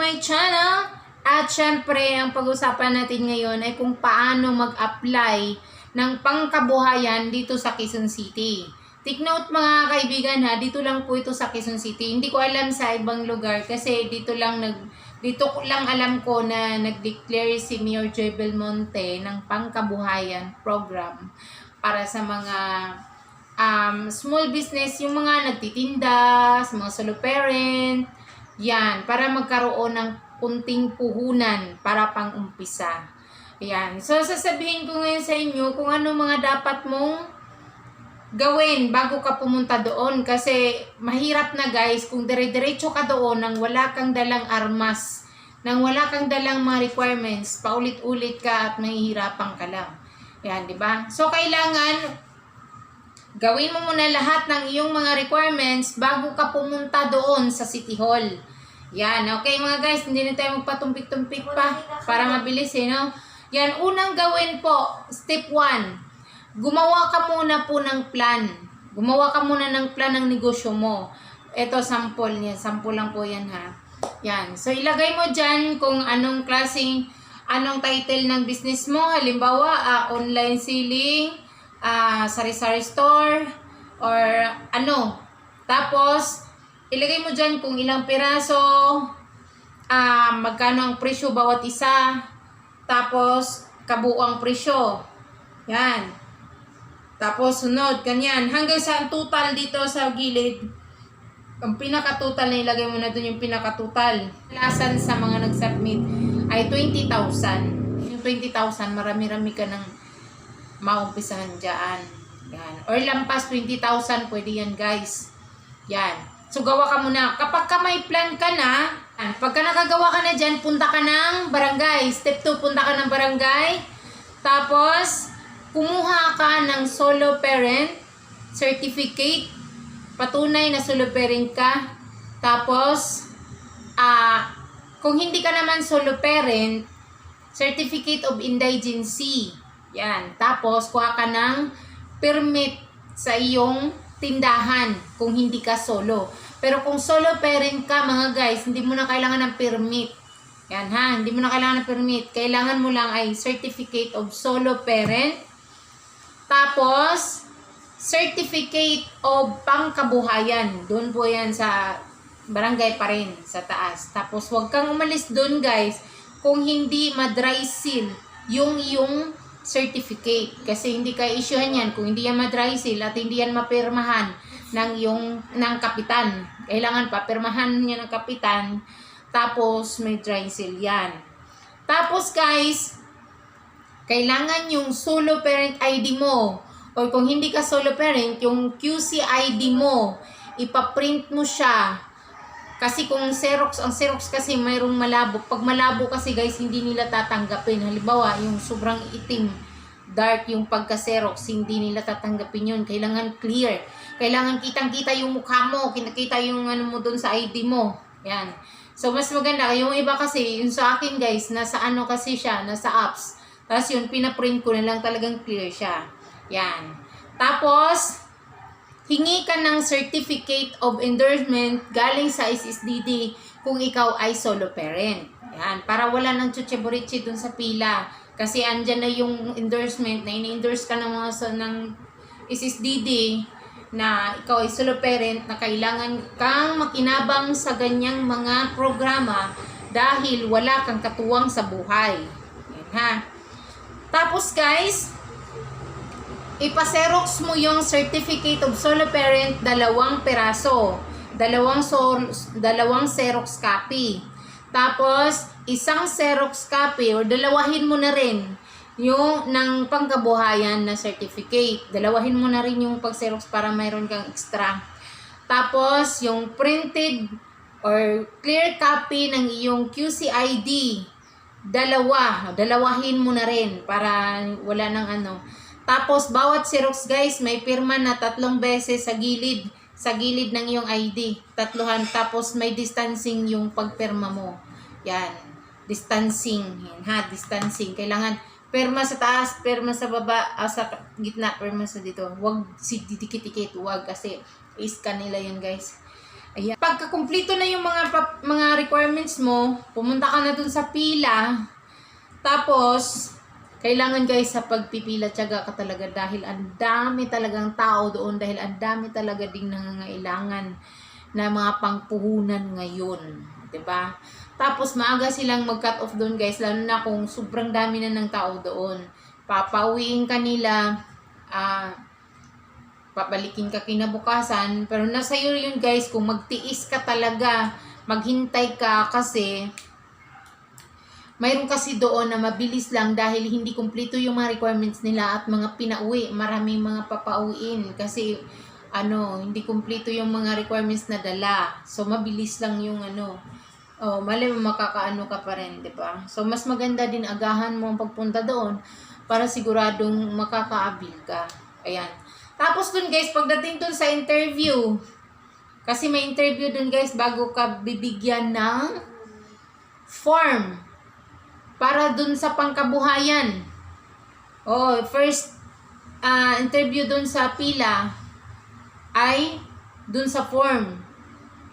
my channel! At syempre, ang pag-usapan natin ngayon ay kung paano mag-apply ng pangkabuhayan dito sa Quezon City. Take note mga kaibigan ha, dito lang po ito sa Quezon City. Hindi ko alam sa ibang lugar kasi dito lang nag dito lang alam ko na nag-declare si Mayor Joy Belmonte ng pangkabuhayan program para sa mga um, small business, yung mga nagtitinda, sa mga solo parent, yan, para magkaroon ng kunting puhunan para pang umpisa. Yan. So, sasabihin ko ngayon sa inyo kung ano mga dapat mong gawin bago ka pumunta doon kasi mahirap na guys kung dire-diretso ka doon nang wala kang dalang armas, nang wala kang dalang mga requirements, paulit-ulit ka at mahihirapan ka lang. Yan, di ba? So, kailangan gawin mo muna lahat ng iyong mga requirements bago ka pumunta doon sa City Hall. Yan, okay mga guys, hindi na tayo magpatumpik-tumpik pa para mabilis eh, no? Yan, unang gawin po, step 1, gumawa ka muna po ng plan. Gumawa ka muna ng plan ng negosyo mo. Ito, sample niya. Sample lang po yan ha. Yan. So, ilagay mo dyan kung anong klaseng, anong title ng business mo. Halimbawa, ah, online selling, ah, sari-sari store, or ano. Tapos, ilagay mo dyan kung ilang piraso, ah, magkano ang presyo bawat isa, tapos kabuang presyo. Yan. Tapos sunod, ganyan. Hanggang sa total dito sa gilid, ang pinaka-total na ilagay mo na dun yung pinaka-total. Lasan sa mga nag-submit ay 20,000. Yung 20,000, marami-rami ka ng maumpisahan dyan. Yan. Or lampas 20,000, pwede yan guys. Yan. So, gawa ka muna. Kapag ka may plan ka na, yan. pagka nakagawa ka na dyan, punta ka ng barangay. Step 2, punta ka ng barangay. Tapos, kumuha ka ng solo parent certificate. Patunay na solo parent ka. Tapos, ah, kung hindi ka naman solo parent, certificate of indigency. Yan. Tapos, kuha ka ng permit sa iyong tindahan kung hindi ka solo. Pero kung solo parent ka, mga guys, hindi mo na kailangan ng permit. Yan ha, hindi mo na kailangan ng permit. Kailangan mo lang ay certificate of solo parent. Tapos, certificate of pangkabuhayan. Doon po yan sa barangay pa rin, sa taas. Tapos, huwag kang umalis doon guys kung hindi ma-dry seal yung yung certificate. Kasi hindi ka issuehan yan kung hindi yan ma-dry seal at hindi yan mapirmahan ng yung ng kapitan. Kailangan pa pirmahan niya ng kapitan tapos may dry seal yan. Tapos guys, kailangan yung solo parent ID mo or kung hindi ka solo parent, yung QC ID mo, ipaprint mo siya kasi kung Xerox, ang Xerox kasi mayroong malabo. Pag malabo kasi guys, hindi nila tatanggapin. Halimbawa, yung sobrang itim, dark yung pagka-Xerox, hindi nila tatanggapin yun. Kailangan clear. Kailangan kitang-kita yung mukha mo, kinakita yung ano mo doon sa ID mo. Yan. So, mas maganda. Yung iba kasi, yung sa akin guys, nasa ano kasi siya, nasa apps. Tapos yun, pinaprint ko na lang talagang clear siya. Yan. Tapos, hingi ka ng certificate of endorsement galing sa SSDD kung ikaw ay solo parent. Yan, para wala nang chucheborichi dun sa pila. Kasi andyan na yung endorsement na ini-endorse ka ng mga sa, ng SSDD na ikaw ay solo parent na kailangan kang makinabang sa ganyang mga programa dahil wala kang katuwang sa buhay. Yan ha. Tapos guys, ipaserox mo yung certificate of solo parent dalawang peraso. Dalawang, so, dalawang Xerox copy. Tapos, isang Xerox copy or dalawahin mo na rin yung ng pangkabuhayan na certificate. Dalawahin mo na rin yung pag-Xerox para mayroon kang extra. Tapos, yung printed or clear copy ng iyong QCID. Dalawa. Dalawahin mo na rin para wala nang ano. Tapos, bawat Xerox guys, may pirma na tatlong beses sa gilid, sa gilid ng iyong ID. Tatluhan. Tapos, may distancing yung pagpirma mo. Yan. Distancing. Yan, ha? Distancing. Kailangan perma sa taas, perma sa baba, ah, sa gitna, perma sa dito. Huwag si didikit-dikit. Huwag kasi is kanila yun guys. Ayan. Pagka kumpleto na yung mga mga requirements mo, pumunta ka na dun sa pila. Tapos, kailangan guys sa pagpipila, tiyaga ka talaga dahil ang dami talagang tao doon dahil ang dami talaga ding nangangailangan na mga pangpuhunan ngayon. 'di ba? Tapos maaga silang mag-cut off doon guys, lalo na kung sobrang dami na ng tao doon. Papauwiin ka nila, ah, papalikin ka kinabukasan, pero nasa iyo yun guys, kung magtiis ka talaga, maghintay ka kasi mayroon kasi doon na mabilis lang dahil hindi kumpleto yung mga requirements nila at mga pinauwi. Maraming mga papauwiin kasi ano, hindi kumpleto yung mga requirements na dala. So, mabilis lang yung ano. Oh, mali mo makakaano ka pa rin, 'di ba? So, mas maganda din agahan mo ang pagpunta doon para siguradong makakaabil ka. Ayan. Tapos dun guys, pagdating dun sa interview, kasi may interview dun guys bago ka bibigyan ng form para dun sa pangkabuhayan. Oh, first ah, interview dun sa pila ay dun sa form.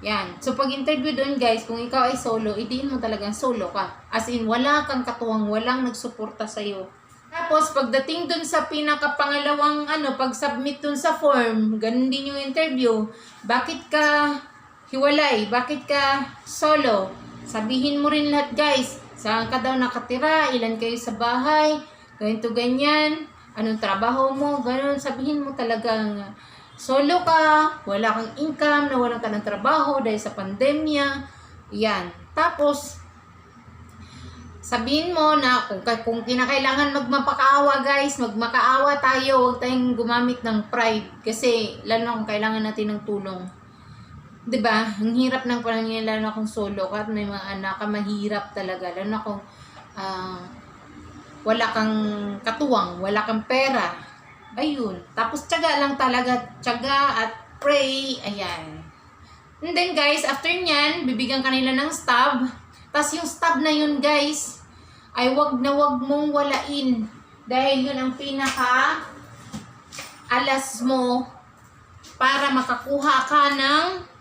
Yan. So, pag interview dun guys, kung ikaw ay solo, idiin mo talagang solo ka. As in, wala kang katuwang, walang nagsuporta sa'yo. Tapos, pagdating dun sa pinakapangalawang, ano, pag-submit dun sa form, ganun din yung interview, bakit ka hiwalay? Bakit ka solo? Sabihin mo rin lahat guys, saan ka daw nakatira, ilan kayo sa bahay, ganito ganyan, anong trabaho mo, ganun, sabihin mo talagang solo ka, wala kang income, nawalan ka ng trabaho dahil sa pandemya, yan. Tapos, sabihin mo na kung, kung kinakailangan magmapakaawa guys, magmakaawa tayo, huwag tayong gumamit ng pride kasi lalo kung kailangan natin ng tulong. 'Di ba? Ang hirap ng panahon ngayon, lalo na kung solo ka at may mga anak ka, mahirap talaga. Lalo na kung ah, wala kang katuwang, wala kang pera. Ayun. Tapos tiyaga lang talaga, tiyaga at pray. Ayan. And then guys, after nyan, bibigyan ka nila ng stab. Tapos yung stab na yun guys, ay wag na wag mong walain. Dahil yun ang pinaka alas mo para makakuha ka ng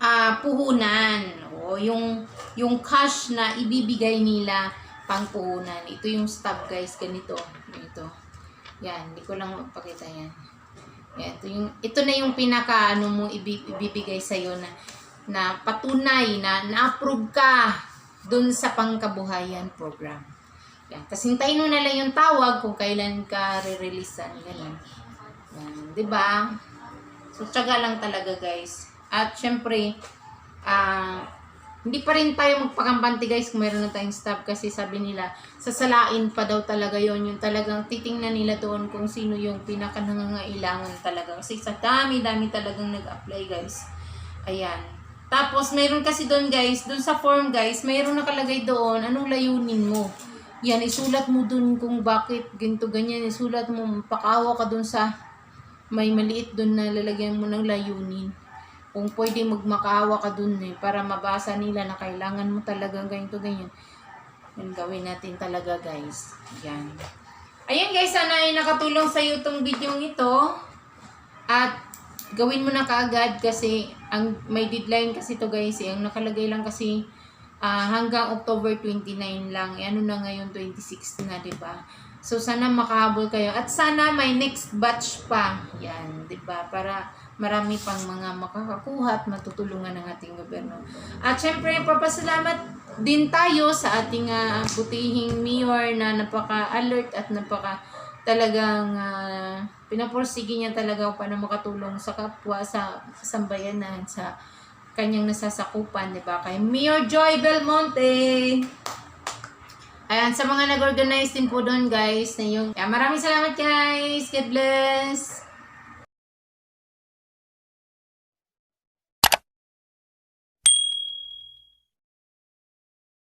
ah puhunan. O yung, yung cash na ibibigay nila pang puhunan. Ito yung stab guys, ganito. Ito. Yan, hindi ko lang mapakita yan. Yan, ito, yung, ito na yung pinaka ano mo ibi- ibibigay sa'yo na, na patunay na na-approve ka dun sa pangkabuhayan program. Yan. Tapos hintayin mo na lang yung tawag kung kailan ka re-releasean. Ganun. Yan. 'Di ba? So, tiyaga lang talaga guys. At syempre, ah, hindi pa rin tayo magpakampante guys kung meron na tayong stop kasi sabi nila, sasalain pa daw talaga yon yung talagang titingnan nila doon kung sino yung pinaka nangangailangan talaga. Kasi sa dami-dami talagang nag-apply guys. Ayan. Tapos, mayroon kasi doon guys, doon sa form guys, mayroon nakalagay doon, anong layunin mo. Yan, isulat mo doon kung bakit ganito ganyan. Isulat mo, pakawa ka doon sa may maliit doon na lalagyan mo ng layunin. Kung pwede magmakaawa ka doon eh, para mabasa nila na kailangan mo talagang ganito ganyan. Yan gawin natin talaga guys. Yan. Ayan guys, sana ay nakatulong sa iyo itong video ito. At gawin mo na kaagad kasi ang may deadline kasi to guys eh. Ang nakalagay lang kasi ah, hanggang October 29 lang. Eh, ano na ngayon 26 na, ba? So sana makahabol kayo at sana may next batch pa. Yan, ba? Para marami pang mga makakakuha at matutulungan ng ating gobyerno. At syempre, papasalamat din tayo sa ating ah, butihing mayor na napaka-alert at napaka talagang uh, pinaporsige niya talaga paano makatulong sa kapwa sa sambayanan sa kanyang nasasakupan, di ba? Kay Mayor Joy Belmonte. Ayan, sa mga nag-organize din po doon, guys. Na yung, Ayan, maraming salamat, guys. God bless.